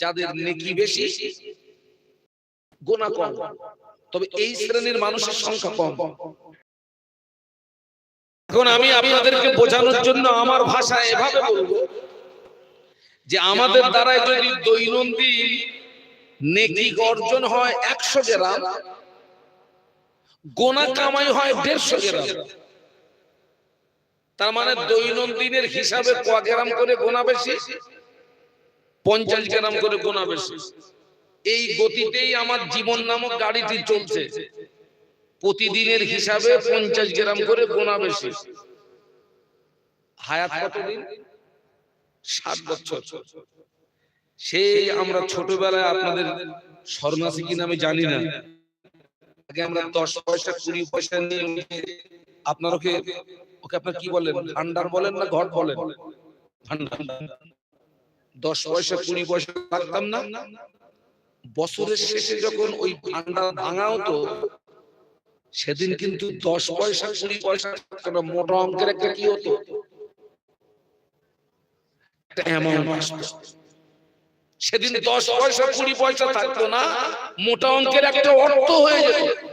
যাদের নেকি বেশি গোনা কম। তবে এই শ্রেণির মানুষের সংখ্যা কম। এখন আমি আপনাদেরকে বোঝানোর জন্য আমার ভাষা এভাবে বলব যে আমাদের দ্বারাই যদি দৈনন্দিন নেকি অর্জন হয় একশো গ্রাম গোনা কামাই হয় দেড়শো গ্রাম। তার মানে দৈনন্দিনের হিসাবে ক গ্রাম করে গোনা বেশি? পঞ্চাশ গ্রাম করে গোনা বেশি। এই গতিতেই আমার জীবন নামক গাড়িটি চলছে। প্রতিদিনের হিসাবে পঞ্চাশ গ্রাম করে গোনা বেশি। হায়াত কতদিন? ষাট বছর। সেই আমরা ছোটবেলায় আপনাদের সর্নাসি কিনা আমি জানি না। আগে আমরা দশ পয়সা কুড়ি পয়সা নিয়ে আপনার ওকে ওকে আপনার কি বলেন? ভান্ডার বলেন না ঘট বলেন? ভান্ডার। দশ পয়সা, কুড়ি পয়সা রাখতাম না। বছরের শেষে যখন ওই ভান্ডার ভাঙা হতো, সেদিন কিন্তু দশ পয়সা, কুড়ি পয়সা মোটা অঙ্কের একটা কি হতো? সেদিন দশ পয়সা, কুড়ি পয়সা থাকতো না, মোটা অঙ্কের একটা অর্থ হয়ে যেত।